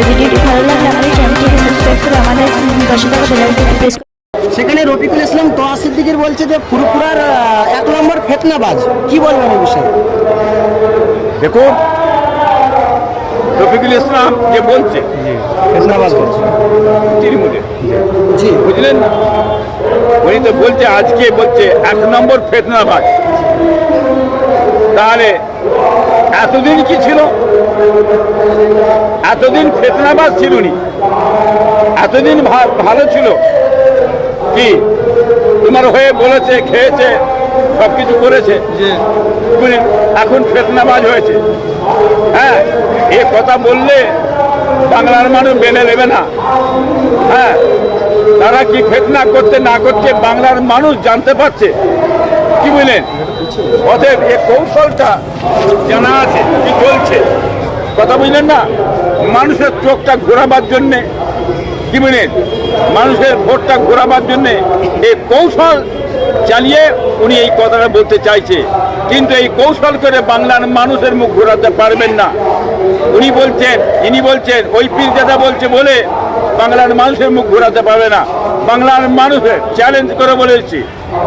ভিডিওটি ভালো লাগলে আমাদের চ্যানেলটিকে সাবস্ক্রাইব করে আমাদের পাশে থাকা বেল প্রেস সেখানে রফিকুল ইসলাম তোয়া সিদ্দিকের বলছে যে ফুরপুরার আহ, এক নম্বর ফেতনাবাজ। কি বলবেন এই বিষয়ে? দেখুন রফিকুল ইসলাম যে বলছে ফেতনাবাজ বলছে। তৃণমূলে জি বুঝলেন না? উনি তো বলছে আজকে বলছে এক নম্বর ফেতনাবাজ। তাহলে এতদিন কি ছিল? এতদিন ফেতনাবাজ ছিল নি? এতদিন ভালো ছিল? কি? তোমার হয়ে বলেছে খেয়েছে সব কিছু করেছে বুঝলেন? এখন ফেতনাবাজ হয়েছে। হ্যাঁ এ কথা বললে বাংলার মানুষ মেনে নেবে না। হ্যাঁ তারা কি ফেতনা করতে না করছে বাংলার মানুষ জানতে পারছে? কি বুঝলেন অতএব এ কৌশলটা জানা আছে, কি চলছে? কথা বুঝলেন না? মানুষের চোখটা ঘোরাবার জন্যে, কি বুঝলেন মানুষের ভোটটা ঘোরাবার জন্যে এই কৌশল চালিয়ে উনি এই কথাটা বলতে চাইছে। কিন্তু এই কৌশল করে বাংলার মানুষের মুখ ঘোরাতে পারবেন না। উনি বলছেন, ইনি বলছেন ওই পীরজাদা বলছে বলে বাংলার মানুষের মুখ ঘোরাতে পারবে না। বাংলার মানুষের চ্যালেঞ্জ করে বলেছি।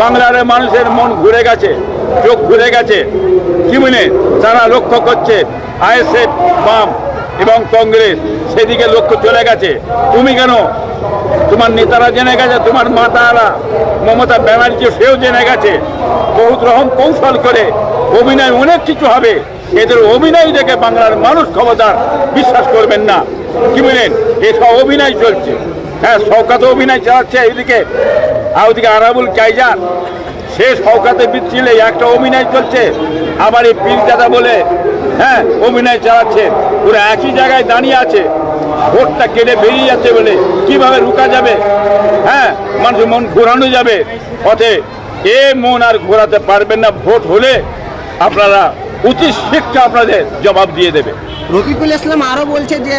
বাংলার মানুষের মন ঘুরে গেছে, চোখ ঘুরে গেছে। কি বুঝলেন তারা লক্ষ্য করছে, আইএসএফ, বাম এবং কংগ্রেস সেদিকে লক্ষ্য চলে গেছে। তুমি কেন? তোমার নেতারা জেনে গেছে, তোমার মাতারা, মমতা ব্যানার্জি সেও জেনে গেছে। বহুত রকম কৌশল করে অভিনয় অনেক কিছু হবে। এদের অভিনয় দেখে বাংলার মানুষ ক্ষমতার বিশ্বাস করবেন না। কি বলেন এসব অভিনয় চলছে। হ্যাঁ সৌকাত অভিনয় চালাচ্ছে এইদিকে। আর ওদিকে আরাবুল কাইজার সে সৌকাতে বিচ্ছিলে একটা অভিনয় চলছে। আবার এই পীরজাদা বলে হ্যাঁ অভিনয় চালাচ্ছে। ওরা একই জায়গায় দাঁড়িয়ে আছে। ভোটটা কেটে বেরিয়ে যাচ্ছে বলে। কীভাবে রুকা যাবে? হ্যাঁ মানুষের মন ঘোরানো যাবে। পথে এ মন আর ঘোরাতে পারবেন না। ভোট হলে আপনারা উচিত শিক্ষা আপনাদের জবাব দিয়ে দেবে। রফিকুল ইসলাম আরও বলছে যে